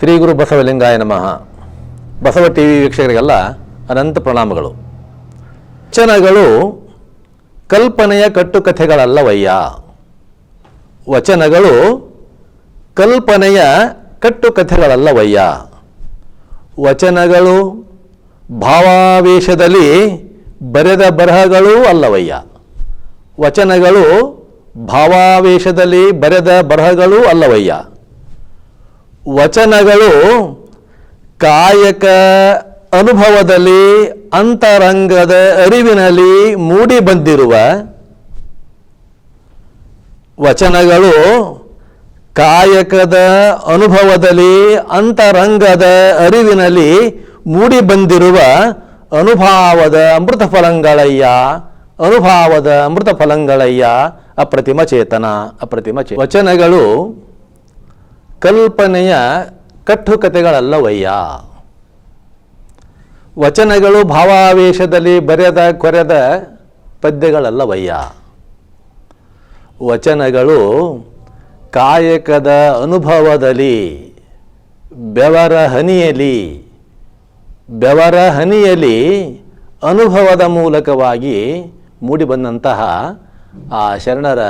ಶ್ರೀ ಗುರು ಬಸವಲಿಂಗಾಯ ನಮಃ. Basava T V ವೀಕ್ಷಕರಿಗೆಲ್ಲ ಅನಂತ ಪ್ರಣಾಮಗಳು. ವಚನಗಳು ಕಲ್ಪನೆಯ ಕಟ್ಟುಕಥೆಗಳಲ್ಲವಯ್ಯ. ವಚನಗಳು ಕಲ್ಪನೆಯ ಕಟ್ಟುಕಥೆಗಳಲ್ಲವಯ್ಯ. ವಚನಗಳು ಭಾವಾವೇಶದಲ್ಲಿ ಬರೆದ ಬರಹಗಳೂ ಅಲ್ಲವಯ್ಯ. ವಚನಗಳು ಭಾವಾವೇಶದಲ್ಲಿ ಬರೆದ ಬರಹಗಳೂ ಅಲ್ಲವಯ್ಯ. ವಚನಗಳು ಕಾಯಕ ಅನುಭವದಲ್ಲಿ, ಅಂತರಂಗದ ಅರಿವಿನಲ್ಲಿ ಮೂಡಿ ಬಂದಿರುವ ವಚನಗಳು ಕಾಯಕದ ಅನುಭವದಲ್ಲಿ, ಅಂತರಂಗದ ಅರಿವಿನಲ್ಲಿ ಮೂಡಿ ಬಂದಿರುವ ಅನುಭಾವದ ಅಮೃತ ಫಲಂಗಳಯ್ಯ, ಅನುಭಾವದ ಅಮೃತ ಫಲಂಗಳಯ್ಯ, ಅಪ್ರತಿಮ ಚೇತನ, ಅಪ್ರತಿಮ ಚೇ ವಚನಗಳು ಕಲ್ಪನೆಯ ಕಟ್ಟುಕತೆಗಳಲ್ಲವಯ್ಯ ವಚನಗಳು ಭಾವಾವೇಶದಲ್ಲಿ ಬರೆದ ಕೊರೆದ ಪದ್ಯಗಳಲ್ಲವಯ್ಯ. ವಚನಗಳು ಕಾಯಕದ ಅನುಭವದಲ್ಲಿ, ಬೆವರ ಹನಿಯಲಿ ಬೆವರ ಹನಿಯಲಿ ಅನುಭವದ ಮೂಲಕವಾಗಿ ಮೂಡಿಬಂದಂತಹ ಆ ಶರಣರ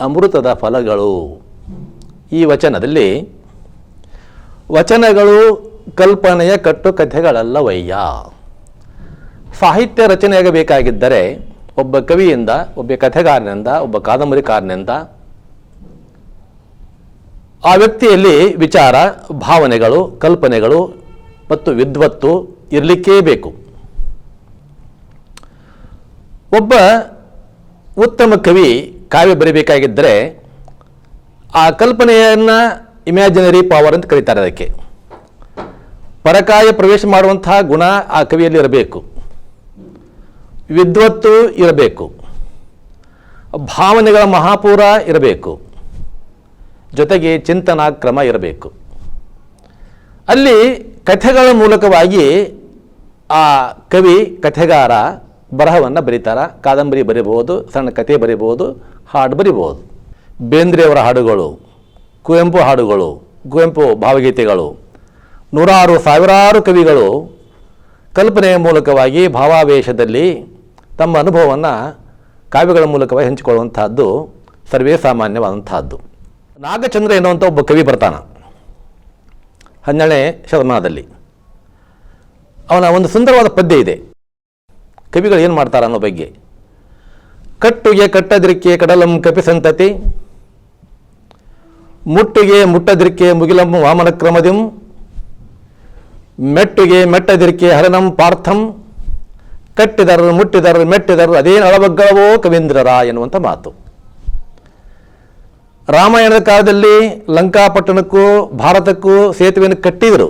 ಅಮೃತದ ಫಲಗಳು. ಈ ವಚನದಲ್ಲಿ ವಚನಗಳು ಕಲ್ಪನೆಯ ಕಟ್ಟುಕಥೆಗಳಲ್ಲವಯ್ಯ. ಸಾಹಿತ್ಯ ರಚನೆಯಾಗಬೇಕಾಗಿದ್ದರೆ ಒಬ್ಬ ಕವಿಯಿಂದ, ಒಬ್ಬ ಕಥೆಗಾರನಿಂದ, ಒಬ್ಬ ಕಾದಂಬರಿಕಾರನಿಂದ ಆ ವ್ಯಕ್ತಿಯಲ್ಲಿ ವಿಚಾರ, ಭಾವನೆಗಳು, ಕಲ್ಪನೆಗಳು ಮತ್ತು ವಿದ್ವತ್ತು ಇರಲಿಕ್ಕೇ ಬೇಕು. ಒಬ್ಬ ಉತ್ತಮ ಕವಿ ಕಾವ್ಯ ಬರೀಬೇಕಾಗಿದ್ದರೆ ಆ ಕಲ್ಪನೆಯನ್ನು ಇಮ್ಯಾಜಿನರಿ ಪವರ್ ಅಂತ ಕರೀತಾರೆ ಅದಕ್ಕೆ. ಪರಕಾಯ ಪ್ರವೇಶ ಮಾಡುವಂತಹ ಗುಣ ಆ ಕವಿಯಲ್ಲಿ ಇರಬೇಕು. ವಿದ್ವತ್ತು ಇರಬೇಕು. ಭಾವನೆಗಳ ಮಹಾಪೂರ ಇರಬೇಕು. ಜೊತೆಗೆ ಚಿಂತನಾ ಕ್ರಮ ಇರಬೇಕು. ಅಲ್ಲಿ ಕಥೆಗಳ ಮೂಲಕವಾಗಿ ಆ ಕವಿ, ಕಥೆಗಾರ ಬರಹವನ್ನು ಬರೀತಾರ. ಕಾದಂಬರಿ ಬರಿಬೋದು, ಸಣ್ಣ ಕಥೆ ಬರಿಬೋದು, ಹಾಡು ಬರಿಬೋದು. ಬೇಂದ್ರೆಯವರ ಹಾಡುಗಳು, ಕುವೆಂಪು ಹಾಡುಗಳು, ಕುವೆಂಪು ಭಾವಗೀತೆಗಳು, ನೂರಾರು ಸಾವಿರಾರು ಕವಿಗಳು ಕಲ್ಪನೆಯ ಮೂಲಕವಾಗಿ ಭಾವಾವೇಶದಲ್ಲಿ ತಮ್ಮ ಅನುಭವವನ್ನು ಕಾವ್ಯಗಳ ಮೂಲಕವಾಗಿ ಹಂಚಿಕೊಳ್ಳುವಂತಹದ್ದು ಸರ್ವೇ ಸಾಮಾನ್ಯವಾದಂತಹದ್ದು. ನಾಗಚಂದ್ರ ಎನ್ನುವಂಥ ಒಬ್ಬ ಕವಿ ಬರ್ತಾನ. ಹನ್ನೆರಡನೇ ಶತಮಾನದಲ್ಲಿ. ಅವನ ಒಂದು ಸುಂದರವಾದ ಪದ್ಯ ಇದೆ. ಕವಿಗಳು ಏನು ಮಾಡ್ತಾರೆ ಅನ್ನೋ ಬಗ್ಗೆ. ಕಟ್ಟುಗೆ ಕಟ್ಟದಿರಿಕೆ ಕಡಲಂ ಕಪಿಸಂತತಿ. ಮುಟ್ಟಿಗೆ ಮುಟ್ಟದಿರಿಕೆ ಮುಗಿಲಂ ವಾಮನ ಕ್ರಮದಿಂ ಮೆಟ್ಟುಗೆ ಮೆಟ್ಟದಿರಿಕೆ ಹರನಂ ಪಾರ್ಥಂ. ಕಟ್ಟಿದರರು ಮುಟ್ಟಿದರರು ಮೆಟ್ಟಿದರರು ಅದೇನು ಅಳಬಗ್ಗವೋ ಕವೀಂದ್ರರ ಎನ್ನುವಂಥ ಮಾತು. ರಾಮಾಯಣದ ಕಾಲದಲ್ಲಿ ಲಂಕಾಪಟ್ಟಣಕ್ಕೂ ಭಾರತಕ್ಕೂ ಸೇತುವೆಯನ್ನು ಕಟ್ಟಿದರು.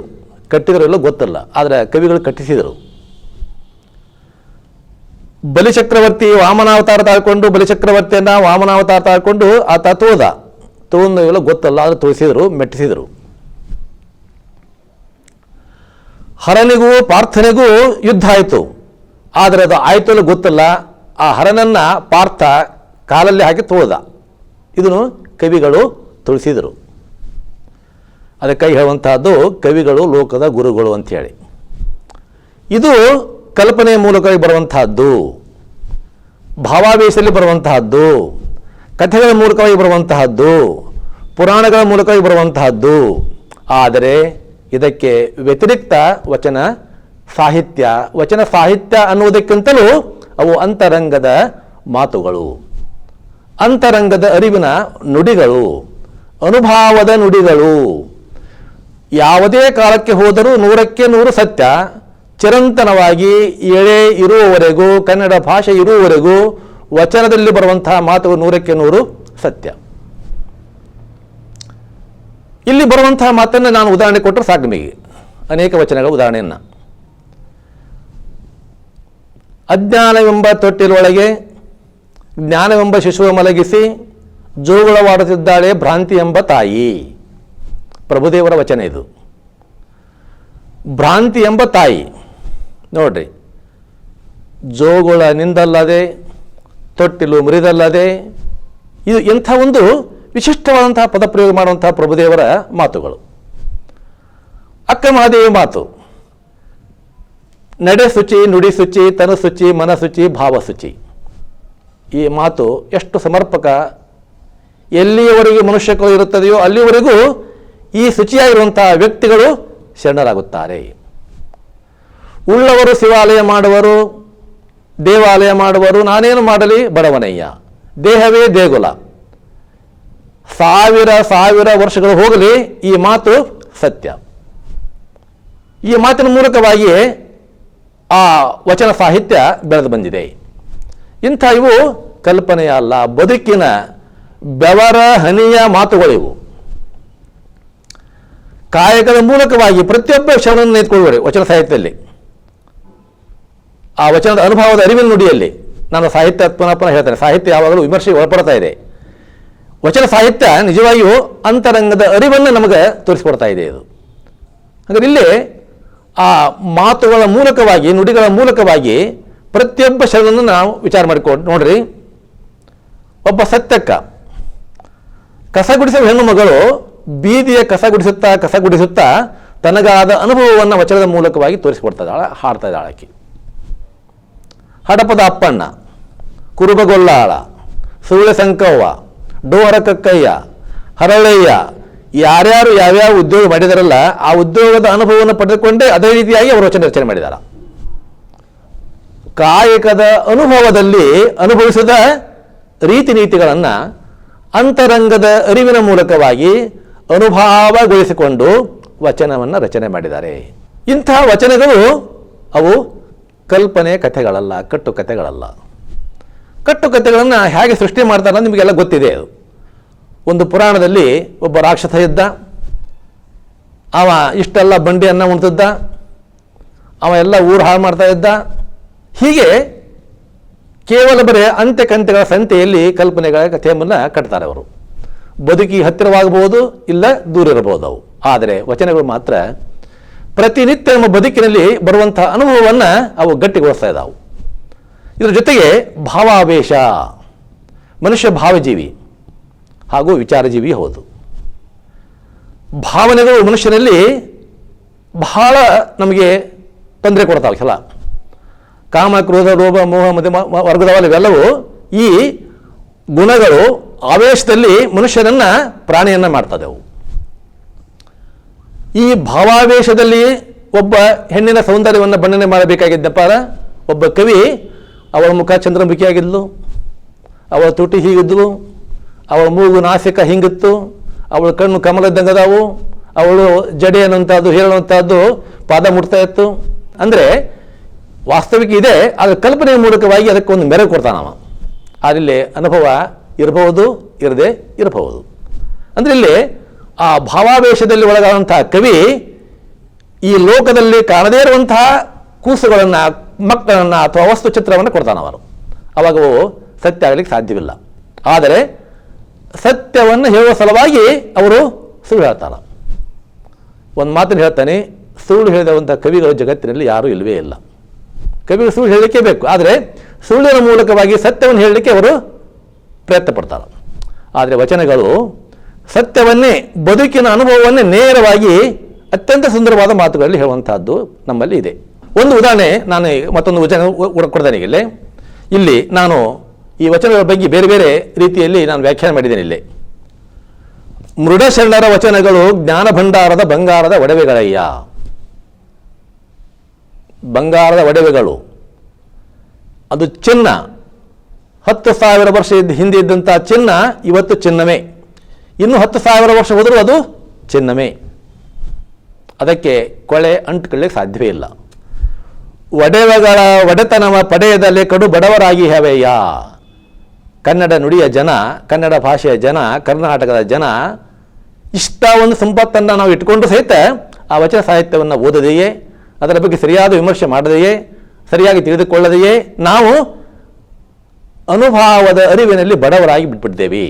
ಕಟ್ಟಿದರು ಎಲ್ಲ ಗೊತ್ತಲ್ಲ, ಆದರೆ ಕವಿಗಳು ಕಟ್ಟಿಸಿದರು. ಬಲಿಚಕ್ರವರ್ತಿ ವಾಮನಾವತಾರ ತಾಳ್ಕೊಂಡು ಬಲಿಚಕ್ರವರ್ತಿಯನ್ನ ವಾಮನಾವತಾರ ತಾಳ್ಕೊಂಡು ಆತ ತೋದ. ತೋಂದು ಗೊತ್ತಲ್ಲ, ಆದ್ರೆ ತೋರಿಸಿದ್ರು, ಮೆಟ್ಟಿಸಿದರು. ಹರನಿಗೂ ಪಾರ್ಥನಿಗೂ ಯುದ್ಧ ಆಯಿತು. ಆದರೆ ಅದು ಆಯಿತು ಅಲ್ಲ ಗೊತ್ತಲ್ಲ, ಆ ಹರನನ್ನ ಪಾರ್ಥ ಕಾಲಲ್ಲಿ ಹಾಕಿ ತೋದ. ಇದನ್ನು ಕವಿಗಳು ತುಳಿಸಿದರು. ಅದಕ್ಕೆ ಹೇಳುವಂತಹದ್ದು ಕವಿಗಳು, ಲೋಕದ ಗುರುಗಳು ಅಂಥೇಳಿ ಇದು ಕಲ್ಪನೆಯ ಮೂಲಕವಾಗಿ ಬರುವಂತಹದ್ದು, ಭಾವಾವೇಶದಲ್ಲಿ ಬರುವಂತಹದ್ದು, ಕಥೆಗಳ ಮೂಲಕವಾಗಿ ಬರುವಂತಹದ್ದು, ಪುರಾಣಗಳ ಮೂಲಕವಾಗಿ ಬರುವಂತಹದ್ದು. ಆದರೆ ಇದಕ್ಕೆ ವ್ಯತಿರಿಕ್ತ ವಚನ ಸಾಹಿತ್ಯ ವಚನ ಸಾಹಿತ್ಯ ಅನ್ನುವುದಕ್ಕಿಂತಲೂ ಅವು ಅಂತರಂಗದ ಮಾತುಗಳು. ಅಂತರಂಗದ ಅರಿವಿನ ನುಡಿಗಳು, ಅನುಭಾವದ ನುಡಿಗಳು. ಯಾವುದೇ ಕಾಲಕ್ಕೆ ಹೋದರೂ ನೂರಕ್ಕೆ ನೂರು ಸತ್ಯ ಚಿರಂತನವಾಗಿ ಎಳೆ ಇರುವವರೆಗೂ, ಕನ್ನಡ ಭಾಷೆ ಇರುವವರೆಗೂ ವಚನದಲ್ಲಿ ಬರುವಂತಹ ಮಾತು ನೂರಕ್ಕೆ ನೂರು ಸತ್ಯ. ಇಲ್ಲಿ ಬರುವಂತಹ ಮಾತನ್ನು ನಾನು ಉದಾಹರಣೆ ಕೊಟ್ಟರೆ ಸಾಕು ನಿಮಗೆ. ಅನೇಕ ವಚನಗಳ ಉದಾಹರಣೆಯನ್ನು. ಅಜ್ಞಾನವೆಂಬ ತೊಟ್ಟಿಲೊಳಗೆ ಜ್ಞಾನವೆಂಬ ಶಿಶುವ ಮಲಗಿಸಿ ಜೋಗುಳವಾಡುತ್ತಿದ್ದಾಳೆ ಭ್ರಾಂತಿ ಎಂಬ ತಾಯಿ. ಪ್ರಭುದೇವರ ವಚನ ಇದು. ಭ್ರಾಂತಿ ಎಂಬ ತಾಯಿ. ನೋಡ್ರಿ ಜೋಗುಳ ನಿಂದಲ್ಲದೆ, ತೊಟ್ಟಿಲು ಮುರಿದಲ್ಲದೆ, ಇದು ಎಂಥ ಒಂದು ವಿಶಿಷ್ಟವಾದಂತಹ ಪದಪ್ರಯೋಗ ಮಾಡುವಂತಹ ಪ್ರಭುದೇವರ ಮಾತುಗಳು. ಅಕ್ಕ ಮಹಾದೇವಿ ಮಾತು, ನಡೆ ಶುಚಿ ನುಡಿ ಶುಚಿ ತನು ಶುಚಿ ಮನ ಶುಚಿ ಭಾವ ಶುಚಿ ಈ ಮಾತು ಎಷ್ಟು ಸಮರ್ಪಕ, ಎಲ್ಲಿಯವರೆಗೆ ಮನುಷ್ಯಕ್ಕೂ ಇರುತ್ತದೆಯೋ ಅಲ್ಲಿವರೆಗೂ ಈ ಶುಚಿಯಾಗಿರುವಂತಹ ವ್ಯಕ್ತಿಗಳು ಶರಣರಾಗುತ್ತಾರೆ. ಉಳ್ಳವರು ಶಿವಾಲಯ ಮಾಡುವರು, ದೇವಾಲಯ ಮಾಡುವರು, ನಾನೇನು ಮಾಡಲಿ? ಬಡವನಯ್ಯ. ದೇಹವೇ ದೇಗುಲ. ಸಾವಿರ ಸಾವಿರ ವರ್ಷಗಳು ಹೋಗಲಿ, ಈ ಮಾತು ಸತ್ಯ. ಈ ಮಾತಿನ ಮೂಲಕವಾಗಿಯೇ ಆ ವಚನ ಸಾಹಿತ್ಯ ಬೆಳೆದು ಬಂದಿದೆ. ಇಂಥ ಇವು ಕಲ್ಪನೆಯ ಅಲ್ಲ, ಬದುಕಿನ ಬೆವರ ಹನಿಯ ಮಾತುಗಳಿವು. ಕಾಯಕದ ಮೂಲಕವಾಗಿ ಪ್ರತಿಯೊಬ್ಬ ವಿಷಯವನ್ನು ನೆತ್ಕೊಳ್ಳುವರೆ ವಚನ ಸಾಹಿತ್ಯದಲ್ಲಿ. ಆ ವಚನದ ಅನುಭವದ ಅರಿವಿನ ನುಡಿಯಲ್ಲಿ ನಾನು ಸಾಹಿತ್ಯ ಪುನಃ ಪುನಃ ಹೇಳ್ತೇನೆ. ಸಾಹಿತ್ಯ ಯಾವಾಗಲೂ ವಿಮರ್ಶೆ ಒಳಪಡ್ತಾ ಇದೆ. ವಚನ ಸಾಹಿತ್ಯ ನಿಜವಾಗಿಯೂ ಅಂತರಂಗದ ಅರಿವನ್ನು ನಮಗೆ ತೋರಿಸಿಕೊಡ್ತಾ ಇದೆ ಇದು. ಹಾಗಾದ್ರೆ ಇಲ್ಲಿ ಆ ಮಾತುಗಳ ಮೂಲಕವಾಗಿ, ನುಡಿಗಳ ಮೂಲಕವಾಗಿ ಪ್ರತಿಯೊಬ್ಬ ಶರಣನ್ನು ನಾವು ವಿಚಾರ ಮಾಡಿಕೊಂಡು, ನೋಡ್ರಿ, ಒಬ್ಬ ಸತ್ಯಕ್ಕ ಕಸ ಗುಡಿಸುವ ಹೆಣ್ಣು ಮಗಳು ಬೀದಿಯ ಕಸ ಗುಡಿಸುತ್ತಾ ಕಸ ಗುಡಿಸುತ್ತಾ ತನಗಾದ ಅನುಭವವನ್ನು ವಚನದ ಮೂಲಕವಾಗಿ ತೋರಿಸಿಕೊಡ್ತಾ ಇದ್ದಾಳೆ, ಹಾಡ್ತಾ ಇದ್ದಾಳೆ ಹಡಪದ ಅಪ್ಪಣ್ಣ, ಕುರುಬಗೊಲ್ಲಾಳ ಸುಳ್ಳೆ ಸಂಕವ್ವ ಡೋಹರ ಕಕ್ಕಯ್ಯ ಹರಳಯ್ಯ, ಯಾರ್ಯಾರು ಯಾವ್ಯಾವ ಉದ್ಯೋಗ ಮಾಡಿದಾರಲ್ಲ, ಆ ಉದ್ಯೋಗದ ಅನುಭವವನ್ನು ಪಡೆದುಕೊಂಡೇ ಅದೇ ರೀತಿಯಾಗಿ ಅವರು ವಚನ ರಚನೆ ಮಾಡಿದ್ದಾರೆ ಕಾಯಕದ ಅನುಭವದಲ್ಲಿ ಅನುಭವಿಸಿದ ರೀತಿ ನೀತಿಗಳನ್ನು ಅಂತರಂಗದ ಅರಿವಿನ ಮೂಲಕವಾಗಿ ಅನುಭವಗೊಳಿಸಿಕೊಂಡು ವಚನವನ್ನು ರಚನೆ ಮಾಡಿದ್ದಾರೆ. ಇಂತಹ ವಚನಗಳು ಅವು ಕಲ್ಪನೆ ಕಥೆಗಳಲ್ಲ, ಕಟ್ಟು ಕಥೆಗಳಲ್ಲ. ಕಟ್ಟು ಕಥೆಗಳನ್ನು ಹೇಗೆ ಸೃಷ್ಟಿ ಮಾಡ್ತಾರೆ ನಿಮಗೆಲ್ಲ ಗೊತ್ತಿದೆ ಅದು. ಒಂದು ಪುರಾಣದಲ್ಲಿ ಒಬ್ಬ ರಾಕ್ಷಸ ಇದ್ದ. ಅವ ಇಷ್ಟೆಲ್ಲ ಬಂಡಿಯನ್ನು ಉಣ್ತಿದ್ದ. ಅವ ಎಲ್ಲ ಊರು ಹಾಳು ಮಾಡ್ತಾ ಇದ್ದ. ಹೀಗೆ ಕೇವಲ ಬರೀ ಅಂತ್ಯ ಕಂತೆಗಳ ಸಂತೆಯಲ್ಲಿ ಕಲ್ಪನೆಗಳ ಕಥೆಯನ್ನು ಕಟ್ತಾರೆ ಅವರು. ಬದುಕಿ ಹತ್ತಿರವಾಗಬಹುದು, ಇಲ್ಲ ದೂರ ಇರಬಹುದು ಅವು. ಆದರೆ ವಚನಗಳು ಮಾತ್ರ ಪ್ರತಿನಿತ್ಯ ನಮ್ಮ ಬದುಕಿನಲ್ಲಿ ಬರುವಂತಹ ಅನುಭವವನ್ನು ಅವು ಗಟ್ಟಿಗೊಳಿಸ್ತಾ ಇದ್ದಾವೆ ಇದರ ಜೊತೆಗೆ ಭಾವಾವೇಶ, ಮನುಷ್ಯ ಭಾವಜೀವಿ ಹಾಗೂ ವಿಚಾರಜೀವಿ ಹೌದು. ಭಾವನೆಗಳು ಮನುಷ್ಯನಲ್ಲಿ ಬಹಳ ನಮಗೆ ತೊಂದರೆ ಕೊಡ್ತಾವೆ ಕೆಲ ಕಾಮ, ಕ್ರೋಧ, ಲೋಭ, ಮೋಹ, ಮದ ವರ್ಗದವಲ್ಲ ಇವೆಲ್ಲವೂ ಈ ಗುಣಗಳು ಆವೇಶದಲ್ಲಿ ಮನುಷ್ಯನನ್ನು ಪ್ರಾಣಿಯನ್ನು ಮಾಡ್ತದೆ ಅವು ಈ ಭಾವಾವೇಶದಲ್ಲಿ ಒಬ್ಬ ಹೆಣ್ಣಿನ ಸೌಂದರ್ಯವನ್ನು ಬಣ್ಣನೆ ಮಾಡಬೇಕಾಗಿದ್ದಪ್ಪ ಒಬ್ಬ ಕವಿ ಅವಳ ಮುಖ ಚಂದ್ರಮುಖಿಯಾಗಿದ್ಲು, ಅವಳ ತುಟಿ ಹೀಗಿದ್ಲು, ಅವಳ ಮೂಗು ನಾಸಿಕ ಹಿಂಗಿತ್ತು, ಅವಳ ಕಣ್ಣು ಕಮಲ ಇದ್ದಂಗದಾವು ಅವಳು ಜಡೆ ಅನ್ನುವಂಥದ್ದು ಹೇಳುವಂಥದ್ದು ಪಾದ ಮುಟ್ತಾ ಇತ್ತು. ಅಂದರೆ ವಾಸ್ತವಿಕ ಇದೆ ಅದರ ಕಲ್ಪನೆಯ ಮೂಲಕವಾಗಿ ಅದಕ್ಕೆ ಒಂದು ಮೆರಗು ಕೊಡ್ತಾನವ ಆದ್ರೆ ಅನುಭವ ಇರಬಹುದು, ಇರದೆ ಇರಬಹುದು. ಅಂದ್ರೆ ಇಲ್ಲಿ ಆ ಭಾವಾವೇಶದಲ್ಲಿ ಒಳಗಾದಂತಹ ಕವಿ ಈ ಲೋಕದಲ್ಲಿ ಕಾಣದೇ ಇರುವಂತಹ ಕೂಸುಗಳನ್ನು, ಮಕ್ಕಳನ್ನು ಅಥವಾ ವಸ್ತು ಚಿತ್ರವನ್ನು ಕೊಡ್ತಾನವರು ಅವಾಗ ಅವು ಸತ್ಯ ಆಗಲಿಕ್ಕೆ ಸಾಧ್ಯವಿಲ್ಲ. ಆದರೆ ಸತ್ಯವನ್ನು ಹೇಳುವ ಸಲುವಾಗಿ ಅವರು ಸುಳ್ಳು ಹೇಳ್ತಾರೆ ಒಂದು ಮಾತನ್ನು ಹೇಳ್ತಾನೆ, ಸುಳ್ಳು ಹೇಳಿದಂಥ ಕವಿಗಳು ಜಗತ್ತಿನಲ್ಲಿ ಯಾರೂ ಇಲ್ಲವೇ ಇಲ್ಲ. ಕವಿಗಳು ಸುಳ್ಳು ಹೇಳಲಿಕ್ಕೆ ಬೇಕು. ಆದರೆ ಸುಳ್ಳಿನ ಮೂಲಕವಾಗಿ ಸತ್ಯವನ್ನು ಹೇಳಲಿಕ್ಕೆ ಅವರು ಪ್ರಯತ್ನ ಪಡ್ತಾರೆ. ಆದರೆ ವಚನಗಳು ಸತ್ಯವನ್ನೇ, ಬದುಕಿನ ಅನುಭವವನ್ನೇ ನೇರವಾಗಿ ಅತ್ಯಂತ ಸುಂದರವಾದ ಮಾತುಗಳಲ್ಲಿ ಹೇಳುವಂತಹದ್ದು ನಮ್ಮಲ್ಲಿ ಇದೆ. ಒಂದು ಉದಾಹರಣೆ ನಾನು ಮತ್ತೊಂದು ವಚನ ಕೊಡ್ತೇನೆ ಇಲ್ಲಿ ಇಲ್ಲಿ ನಾನು ಈ ವಚನಗಳ ಬಗ್ಗೆ ಬೇರೆ ಬೇರೆ ರೀತಿಯಲ್ಲಿ ನಾನು ವ್ಯಾಖ್ಯಾನ ಮಾಡಿದ್ದೇನೆ ಇಲ್ಲಿ. ಮೃಡಶರಣರ ವಚನಗಳು ಜ್ಞಾನ ಭಂಡಾರದ ಬಂಗಾರದ ಒಡವೆಗಳಯ್ಯ. ಬಂಗಾರದ ಒಡವೆಗಳು. ಅದು ಚಿನ್ನ. ಹತ್ತು ಸಾವಿರ ವರ್ಷ ಹಿಂದೆ ಇದ್ದಂಥ ಚಿನ್ನ ಇವತ್ತು ಚಿನ್ನವೇ. ಇನ್ನು ಹತ್ತು ಸಾವಿರ ವರ್ಷ ಹೋದರೂ ಅದು ಚಿನ್ನಮೇ ಅದಕ್ಕೆ ಕೊಳೆ ಅಂಟ್ಕೊಳ್ಳಿಕ್ಕೆ ಸಾಧ್ಯವೇ ಇಲ್ಲ. ಒಡೆವಗಳ ಒಡೆತನವ ಪಡೆಯದಲ್ಲಿ ಕಡು ಬಡವರಾಗಿ ಹವೆಯ ಕನ್ನಡ ನುಡಿಯ ಜನ, ಕನ್ನಡ ಭಾಷೆಯ ಜನ, ಕರ್ನಾಟಕದ ಜನ, ಇಷ್ಟ ಒಂದು ಸಂಪತ್ತನ್ನು ನಾವು ಇಟ್ಕೊಂಡು ಸಹಿತ ಆ ವಚನ ಸಾಹಿತ್ಯವನ್ನು ಓದದೆಯೇ? ಅದರ ಬಗ್ಗೆ ಸರಿಯಾದ ವಿಮರ್ಶೆ ಮಾಡದೆಯೇ? ಸರಿಯಾಗಿ ತಿಳಿದುಕೊಳ್ಳದೆಯೇ? ನಾವು ಅನುಭವದ ಅರಿವಿನಲ್ಲಿ ಬಡವರಾಗಿ ಬಿಟ್ಬಿಡ್ತೇವೆ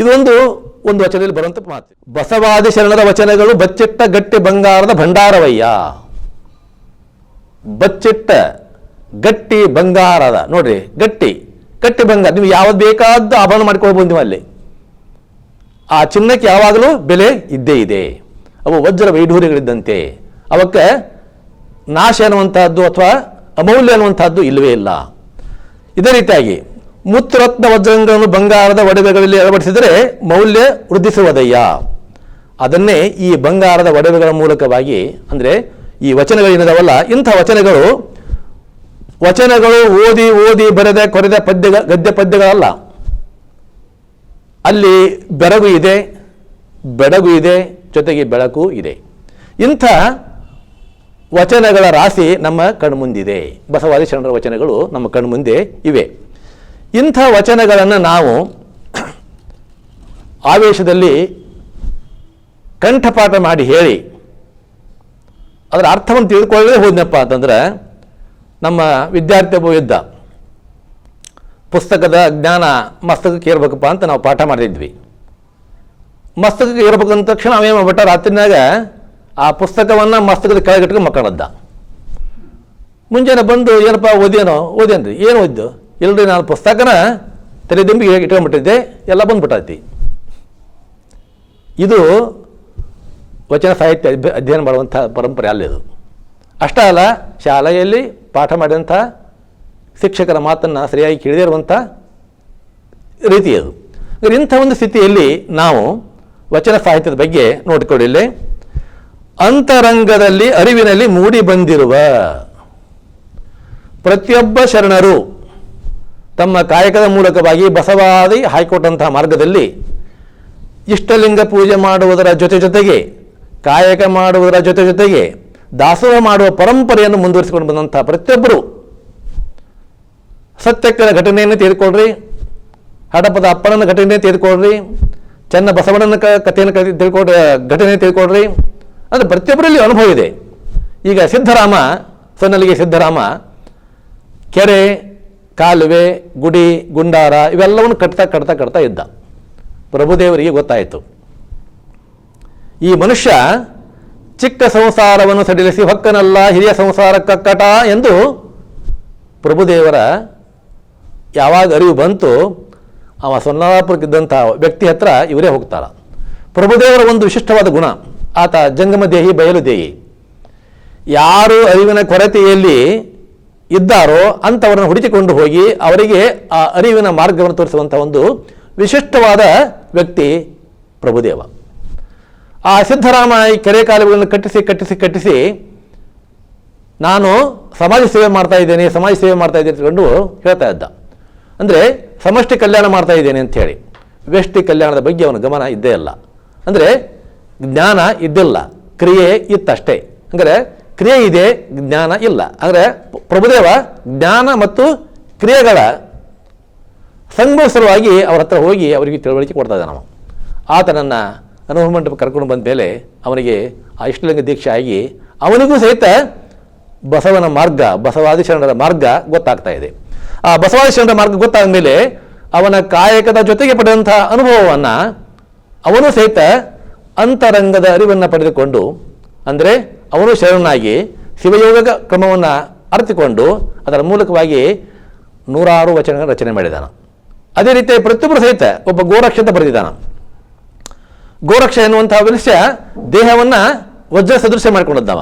ಇದೊಂದು ಒಂದು ವಚನದಲ್ಲಿ ಬರುವಂತ ಮಾತು. ಬಸವಾದಿ ಶರಣರ ವಚನಗಳು ಬಚ್ಚಿಟ್ಟ ಗಟ್ಟಿ ಬಂಗಾರದ ಭಂಡಾರವಯ್ಯ. ಬಚ್ಚಿಟ್ಟ ಗಟ್ಟಿ ಬಂಗಾರದ, ನೋಡ್ರಿ, ಗಟ್ಟಿ ಗಟ್ಟಿ ಬಂಗಾರ. ನೀವು ಯಾವ್ದು ಬೇಕಾದ ಆಭರಣ ಮಾಡ್ಕೊಳ್ಬೋದು ನೀವು ಅಲ್ಲಿ. ಆ ಚಿನ್ನಕ್ಕೆ ಯಾವಾಗಲೂ ಬೆಲೆ ಇದ್ದೇ ಇದೆ. ಅವು ವಜ್ರ ವೈಢೂರ್ಯಗಳಿದ್ದಂತೆ. ಅವಕ್ಕೆ ನಾಶ ಅನ್ನುವಂತಹದ್ದು ಅಥವಾ ಅಮೌಲ್ಯ ಅನ್ನುವಂತಹದ್ದು ಇಲ್ಲವೇ ಇಲ್ಲ. ಇದೇ ರೀತಿಯಾಗಿ ಮುತ್ತುರತ್ನ ವಜ್ರಗಳನ್ನು ಬಂಗಾರದ ಒಡವೆಗಳಲ್ಲಿ ಅಳವಡಿಸಿದರೆ ಮೌಲ್ಯ ವೃದ್ಧಿಸುವುದಯ್ಯ. ಅದನ್ನೇ ಈ ಬಂಗಾರದ ಒಡವೆಗಳ ಮೂಲಕವಾಗಿ ಅಂದರೆ ಈ ವಚನಗಳೇನಿದಾವಲ್ಲ ಇಂಥ ವಚನಗಳು ವಚನಗಳು ಓದಿ ಓದಿ ಬರೆದ ಕೊರೆದ ಪದ್ಯ ಗದ್ಯ ಪದ್ಯಗಳಲ್ಲ. ಅಲ್ಲಿ ಬೆರಗು ಇದೆ, ಬೆಡಗು ಇದೆ, ಜೊತೆಗೆ ಬೆಳಕು ಇದೆ. ಇಂಥ ವಚನಗಳ ರಾಶಿ ನಮ್ಮ ಕಣ್ಮುಂದಿದೆ. ಬಸವಾದಿ ಶರಣರ ವಚನಗಳು ನಮ್ಮ ಕಣ್ಮುಂದೆ ಇವೆ. ಇಂಥ ವಚನಗಳನ್ನು ನಾವು ಆವೇಶದಲ್ಲಿ ಕಂಠಪಾಠ ಮಾಡಿ ಹೇಳಿ, ಅದರ ಅರ್ಥವನ್ನು ತಿಳ್ಕೊಳ್ಳೇ ಹೋದ್ನಪ್ಪ ಅಂತಂದ್ರೆ ನಮ್ಮ ವಿದ್ಯಾರ್ಥಿ ಒಬ್ಬ ಇದ್ದ, ಪುಸ್ತಕದ ಜ್ಞಾನ ಮಸ್ತಕಕ್ಕೆ ಏರ್ಬೇಕಪ್ಪ ಅಂತ ನಾವು ಪಾಠ ಮಾಡಿದ್ವಿ. ಮಸ್ತಕಕ್ಕೆ ಏರ್ಬೇಕು ಅಂದ ತಕ್ಷಣ ಅವೇನು ಮಾಡ್ಬಿಟ್ಟ? ರಾತ್ರಿನಾಗ ಆ ಪುಸ್ತಕವನ್ನು ಮಸ್ತಕದ ಕೆಳಗಿಟ್ಕೊಂಡು ಮಕ್ಕಳದ್ದ ಮುಂಜಾನೆ ಬಂದು ಏನಪ್ಪ ಓದೇನೋ ಓದೇನ್ರಿ ಏನು ಓದ್ದು ಇಲ್ರಿ ನಾನು ಪುಸ್ತಕನ ತಲೆ ಹೇಗೆ ಇಟ್ಕೊಂಡ್ಬಿಟ್ಟಿದ್ದೆ, ಎಲ್ಲ ಬಂದ್ಬಿಟ್ಟೈತಿ. ಇದು ವಚನ ಸಾಹಿತ್ಯ ಅಧ್ಯಯನ ಮಾಡುವಂಥ ಪರಂಪರೆ ಅಲ್ಲ ಇದು. ಅಷ್ಟೇ ಅಲ್ಲ, ಶಾಲೆಯಲ್ಲಿ ಪಾಠ ಮಾಡಿದಂಥ ಶಿಕ್ಷಕರ ಮಾತನ್ನು ಸರಿಯಾಗಿ ಕೇಳದೇ ಇರುವಂಥ ರೀತಿ ಅದು. ಅಂದರೆ ಇಂಥ ಒಂದು ಸ್ಥಿತಿಯಲ್ಲಿ ನಾವು ವಚನ ಸಾಹಿತ್ಯದ ಬಗ್ಗೆ ನೋಡಿಕೊಳ್ಳಿಲ್ಲಿ. ಅಂತರಂಗದಲ್ಲಿ ಅರಿವಿನಲ್ಲಿ ಮೂಡಿ ಬಂದಿರುವ ಪ್ರತಿಯೊಬ್ಬ ಶರಣರು ತಮ್ಮ ಕಾಯಕದ ಮೂಲಕವಾಗಿ ಬಸವಾದಿ ಹಾಕಿಕೊಟ್ಟಂತಹ ಮಾರ್ಗದಲ್ಲಿ ಇಷ್ಟಲಿಂಗ ಪೂಜೆ ಮಾಡುವುದರ ಜೊತೆ ಜೊತೆಗೆ, ಕಾಯಕ ಮಾಡುವುದರ ಜೊತೆ ಜೊತೆಗೆ, ದಾಸೋಹ ಮಾಡುವ ಪರಂಪರೆಯನ್ನು ಮುಂದುವರಿಸಿಕೊಂಡು ಬಂದಂಥ ಪ್ರತಿಯೊಬ್ಬರು ಸತ್ಯಕ್ಕನ ಘಟನೆಯನ್ನು ತೆಗೆದುಕೊಳ್ಳ್ರಿ, ಹಡಪದ ಅಪ್ಪನನ್ನ ಘಟನೆ ತೆಗೆದುಕೊಳ್ಳ್ರಿ, ಚೆನ್ನ ಬಸವಣ್ಣನ ಕಥೆಯನ್ನು ತಿಳ್ಕೊಳ್ರಿ ಘಟನೆ ತಿಳ್ಕೊಡ್ರಿ ಅಂದರೆ ಪ್ರತಿಯೊಬ್ಬರಲ್ಲಿ ಅನುಭವ ಇದೆ. ಈಗ ಸಿದ್ಧರಾಮ, ಸೊನ್ನಲಿಗೆ ಸಿದ್ಧರಾಮ, ಕೆರೆ ಕಾಲುವೆ, ಗುಡಿ, ಗುಂಡಾರ ಇವೆಲ್ಲವನ್ನು ಕಟ್ತಾ ಕಟ್ತಾ ಕಟ್ತಾ ಇದ್ದ. ಪ್ರಭುದೇವರಿಗೆ ಗೊತ್ತಾಯಿತು. ಈ ಮನುಷ್ಯ ಚಿಕ್ಕ ಸಂಸಾರವನ್ನು ಸಡಿಲಿಸಿ ಹೊಕ್ಕನಲ್ಲ ಹಿರಿಯ ಸಂಸಾರ ಕಕ್ಕಟ ಎಂದು ಪ್ರಭುದೇವರ ಯಾವಾಗ ಅರಿವು ಬಂತು, ಅವ ಸೊನ್ನಾಪುರಕ್ಕಿದ್ದಂಥ ವ್ಯಕ್ತಿ ಹತ್ರ ಇವರೇ ಹೋಗ್ತಾರ. ಪ್ರಭುದೇವರ ಒಂದು ವಿಶಿಷ್ಟವಾದ ಗುಣ, ಆತ ಜಂಗಮ ದೇಹಿ ಬಯಲು ದೇಹಿ. ಯಾರು ಅರಿವಿನ ಕೊರತೆಯಲ್ಲಿ ಇದ್ದಾರೋ ಅಂಥವರನ್ನು ಹುಡುಕಿಕೊಂಡು ಹೋಗಿ ಅವರಿಗೆ ಆ ಅರಿವಿನ ಮಾರ್ಗವನ್ನು ತೋರಿಸುವಂಥ ಒಂದು ವಿಶಿಷ್ಟವಾದ ವ್ಯಕ್ತಿ ಪ್ರಭುದೇವ. ಆ ಸಿದ್ಧರಾಮ ಈ ಕೆರೆ ಕಾಲುಗಳನ್ನು ಕಟ್ಟಿಸಿ ಕಟ್ಟಿಸಿ ಕಟ್ಟಿಸಿ ನಾನು ಸಮಾಜ ಸೇವೆ ಮಾಡ್ತಾ ಇದ್ದೇನೆ, ಸಮಾಜ ಸೇವೆ ಮಾಡ್ತಾ ಇದ್ದೇನೆ ಅಂತಕೊಂಡು ಹೇಳ್ತಾ ಇದ್ದ. ಅಂದರೆ ಸಮಷ್ಟಿ ಕಲ್ಯಾಣ ಮಾಡ್ತಾ ಇದ್ದೇನೆ ಹೇಳಿ. ವ್ಯಷ್ಟಿ ಕಲ್ಯಾಣದ ಬಗ್ಗೆ ಅವನ ಗಮನ ಇದ್ದೇ ಇಲ್ಲ. ಅಂದರೆ ಜ್ಞಾನ ಇದ್ದಿಲ್ಲ, ಕ್ರಿಯೆ ಇತ್ತಷ್ಟೇ. ಅಂದರೆ ಕ್ರಿಯೆ ಇದೆ ಜ್ಞಾನ ಇಲ್ಲ. ಅಂದರೆ ಪ್ರಭುದೇವ ಜ್ಞಾನ ಮತ್ತು ಕ್ರಿಯೆಗಳ ಸಂಗಮ ಸಲುವಾಗಿ ಅವ್ರ ಹತ್ರ ಹೋಗಿ ಅವರಿಗೆ ತಿಳುವಳಿಕೆ ಕೊಡ್ತಾ ಇದ್ದ ನಾವು ಆತನನ್ನು ಅನುಭವ ಕರ್ಕೊಂಡು ಬಂದ ಮೇಲೆ ಅವನಿಗೆ ಆ ಇಷ್ಟಲಿಂಗ ದೀಕ್ಷೆ ಆಗಿ ಅವನಿಗೂ ಸಹಿತ ಬಸವನ ಮಾರ್ಗ ಬಸವಾದಿ ಶರಣರ ಮಾರ್ಗ ಗೊತ್ತಾಗ್ತಾ ಇದೆ. ಆ ಬಸವಾದಿ ಶರಣರ ಮಾರ್ಗ ಗೊತ್ತಾದ ಮೇಲೆ ಅವನ ಕಾಯಕದ ಜೊತೆಗೆ ಪಡೆದಂಥ ಅನುಭವವನ್ನು ಅವನು ಸಹಿತ ಅಂತರಂಗದ ಅರಿವನ್ನು ಪಡೆದುಕೊಂಡು, ಅಂದರೆ ಅವನು ಶರಣನಾಗಿ ಶಿವಯೋಗ ಕ್ರಮವನ್ನು ಅರಿತುಕೊಂಡು ಅದರ ಮೂಲಕವಾಗಿ ನೂರಾರು ವಚನಗಳ ರಚನೆ ಮಾಡಿದಾನ. ಅದೇ ರೀತಿ ಪ್ರತಿಯೊಬ್ಬರು ಸಹಿತ ಒಬ್ಬ ಗೋರಕ್ಷ ಅಂತ ಬರೆದಿದ್ದಾನ. ಗೋರಕ್ಷ ಎನ್ನುವಂತಹ ಮನುಷ್ಯ ದೇಹವನ್ನು ವಜ್ರ ಸದೃಶ ಮಾಡಿಕೊಂಡಿದ್ದಾವ.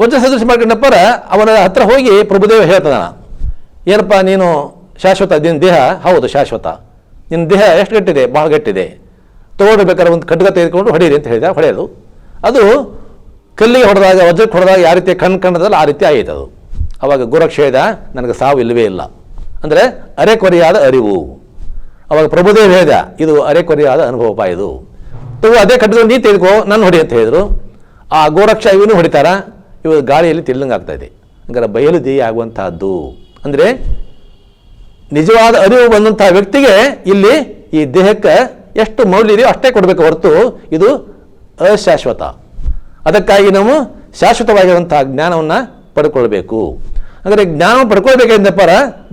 ವಜ್ರ ಸದೃಶ ಮಾಡ್ಕೊಂಡಪ್ಪರ ಅವನ ಹತ್ರ ಹೋಗಿ ಪ್ರಭುದೇವ ಹೇಳ್ತದಾನ ಏನಪ್ಪ ನೀನು ಶಾಶ್ವತ ನಿನ್ನ ದೇಹ? ಹೌದು, ಶಾಶ್ವತ. ನಿನ್ನ ದೇಹ ಎಷ್ಟು ಗಟ್ಟಿದೆ? ಭಾಳ ಗಟ್ಟಿದೆ. ತಗೊಂಡ್ಬೇಕಾದ್ರೆ ಒಂದು ಖಡ್ಗ ತೆಗೆದುಕೊಂಡು ಹೊಡೆಯಿರಿ ಅಂತ ಹೇಳಿದ ಹೊಡೆಯೋದು ಅದು ಕಲ್ಲಿಗೆ ಹೊಡೆದಾಗ, ವಜ್ರಕ್ಕೆ ಹೊಡೆದಾಗ ಯಾವ ರೀತಿ ಕಣ್ ಕಣ್ಣದಲ್ಲ ಆ ರೀತಿ ಆಯಿತು ಅದು. ಅವಾಗ ಗುರಕ್ಷೇದ ನನಗೆ ಸಾವು ಇಲ್ಲವೇ ಇಲ್ಲ. ಅಂದರೆ ಅರೆಕೊರೆಯಾದ ಅರಿವು. ಅವಾಗ ಪ್ರಭುದೇವ ಹೇಳಿದ ಇದು ಅರೆಕೊರೆಯಾದ ಅನುಭವಪ್ಪ ಇದು. ತಗೋ, ಅದೇ ಕಟ್ಟಿದ್ರೆ, ನೀ ತೆಗೆದುಕೋ, ನಾನು ಹೊಡಿ ಅಂತ ಹೇಳಿದ್ರು. ಆ ಗೋರಕ್ಷ ಇವನು ಹೊಡಿತಾರ ಇವು ಗಾಳಿಯಲ್ಲಿ ಆಗ್ತಾ ಇದೆ. ಹಂಗಾರೆ ಬಯಲು ದೇಹ ಆಗುವಂತಹದ್ದು. ಅಂದರೆ ನಿಜವಾದ ಅರಿವು ಬಂದಂತಹ ವ್ಯಕ್ತಿಗೆ ಇಲ್ಲಿ ಈ ದೇಹಕ್ಕೆ ಎಷ್ಟು ಮೌಲ್ಯ ಇದೆಯೋ ಅಷ್ಟೇ ಕೊಡಬೇಕು ಹೊರತು ಇದು ಅಶಾಶ್ವತ. ಅದಕ್ಕಾಗಿ ನಾವು ಶಾಶ್ವತವಾಗಿರುವಂತಹ ಜ್ಞಾನವನ್ನು ಪಡ್ಕೊಳ್ಬೇಕು. ಅಂದರೆ ಜ್ಞಾನ ಪಡ್ಕೊಳ್ಬೇಕೆಂದಪ್ಪರ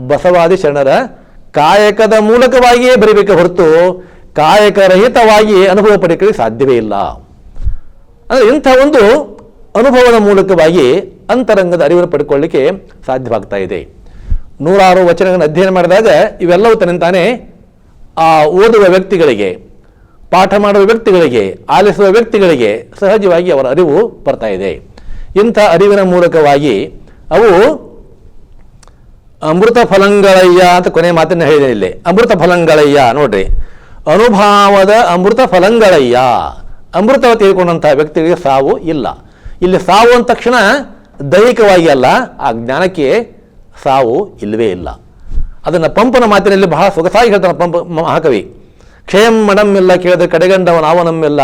ಬಸವಾದಿ ಶರಣರ ಕಾಯಕದ ಮೂಲಕವಾಗಿಯೇ ಬರೀಬೇಕು ಹೊರತು ಕಾಯಕರಹಿತವಾಗಿ ಅನುಭವ ಪಡೆಯಲಿಕ್ಕೆ ಸಾಧ್ಯವೇ ಇಲ್ಲ. ಅಂದರೆ ಇಂಥ ಒಂದು ಅನುಭವದ ಮೂಲಕವಾಗಿ ಅಂತರಂಗದ ಅರಿವನ್ನು ಪಡ್ಕೊಳ್ಳಿಕ್ಕೆ ಸಾಧ್ಯವಾಗ್ತಾ ಇದೆ. ನೂರಾರು ವಚನಗಳನ್ನು ಅಧ್ಯಯನ ಮಾಡಿದಾಗ ಇವೆಲ್ಲವೂ ತನ್ನಂತಾನೆ ಆ ಓದುವ ವ್ಯಕ್ತಿಗಳಿಗೆ ಪಾಠ ಮಾಡುವ ವ್ಯಕ್ತಿಗಳಿಗೆ, ಆಲಿಸುವ ವ್ಯಕ್ತಿಗಳಿಗೆ ಸಹಜವಾಗಿ ಅವರ ಅರಿವು ಬರ್ತಾ ಇದೆ. ಇಂಥ ಅರಿವಿನ ಮೂಲಕವಾಗಿ ಅವು ಅಮೃತ ಫಲಂಗಳಯ್ಯ ಅಂತ ಕೊನೆ ಮಾತನ್ನು ಹೇಳಿದೆ ಇಲ್ಲಿ. ಅಮೃತ ಫಲಂಗಳಯ್ಯ ನೋಡ್ರಿ. ಅನುಭಾವದ ಅಮೃತ ಫಲಂಗಳಯ್ಯ. ಅಮೃತ ತೆಗೆದುಕೊಂಡಂತಹ ವ್ಯಕ್ತಿಗಳಿಗೆ ಸಾವು ಇಲ್ಲ. ಇಲ್ಲಿ ಸಾವು ಅಂದ ತಕ್ಷಣ ದೈಹಿಕವಾಗಿ ಅಲ್ಲ, ಆ ಜ್ಞಾನಕ್ಕೆ ಸಾವು ಇಲ್ಲವೇ ಇಲ್ಲ. ಅದನ್ನು ಪಂಪನ ಮಾತಿನಲ್ಲಿ ಬಹಳ ಸೊಗಸಾಗಿ ಹೇಳ್ತಾನೆ ಪಂಪ ಮಹಾಕವಿ. ಕ್ಷಯಂ ಮಡಮ್ಮೆಲ್ಲ ಕೇಳಿದ ಕಡೆಗಂಡವನ ಅವನಮ್ಮೆಲ್ಲ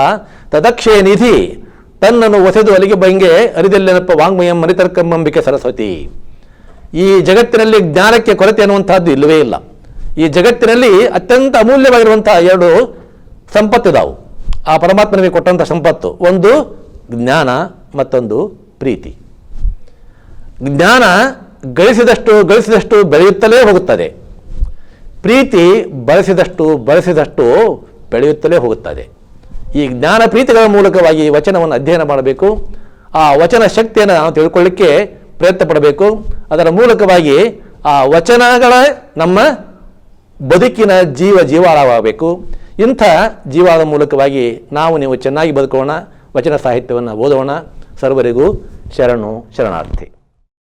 ತದಕ್ಷೇ ನಿಧಿ, ತನ್ನನ್ನು ಒಸೆದು ಅಲಿಗೆ ಬಂಗೆ, ಅರಿದಲ್ಲೆನಪ್ಪ ವಾಂಗ್ಮಯಂ ಮರಿತರ್ಕಂಬಿಕೆ ಸರಸ್ವತಿ. ಈ ಜಗತ್ತಿನಲ್ಲಿ ಜ್ಞಾನಕ್ಕೆ ಕೊರತೆ ಅನ್ನುವಂತಹದ್ದು ಇಲ್ಲವೇ ಇಲ್ಲ. ಈ ಜಗತ್ತಿನಲ್ಲಿ ಅತ್ಯಂತ ಅಮೂಲ್ಯವಾಗಿರುವಂತಹ ಎರಡು ಸಂಪತ್ತಿದಾವು. ಆ ಪರಮಾತ್ಮನಿಗೆ ಕೊಟ್ಟಂಥ ಸಂಪತ್ತು, ಒಂದು ಜ್ಞಾನ, ಮತ್ತೊಂದು ಪ್ರೀತಿ. ಜ್ಞಾನ ಗಳಿಸಿದಷ್ಟು ಗಳಿಸಿದಷ್ಟು ಬೆಳೆಯುತ್ತಲೇ ಹೋಗುತ್ತದೆ. ಪ್ರೀತಿ ಬಳಸಿದಷ್ಟು ಬಳಸಿದಷ್ಟು ಬೆಳೆಯುತ್ತಲೇ ಹೋಗುತ್ತದೆ. ಈ ಜ್ಞಾನ ಪ್ರೀತಿಗಳ ಮೂಲಕವಾಗಿ ವಚನವನ್ನು ಅಧ್ಯಯನ ಮಾಡಬೇಕು. ಆ ವಚನ ಶಕ್ತಿಯನ್ನು ನಾವು ತಿಳ್ಕೊಳ್ಳಿಕ್ಕೆ ಪ್ರಯತ್ನ ಪಡಬೇಕು. ಅದರ ಮೂಲಕವಾಗಿ ಆ ವಚನಗಳ ನಮ್ಮ ಬದುಕಿನ ಜೀವ ಜೀವಾಳವಾಗಬೇಕು. ಇಂಥ ಜೀವಾದ ಮೂಲಕವಾಗಿ ನಾವು ನೀವು ಚೆನ್ನಾಗಿ ಬದುಕೋಣ. ವಚನ ಸಾಹಿತ್ಯವನ್ನು ಓದೋಣ. ಸರ್ವರಿಗೂ ಶರಣು ಶರಣಾರ್ಥಿ.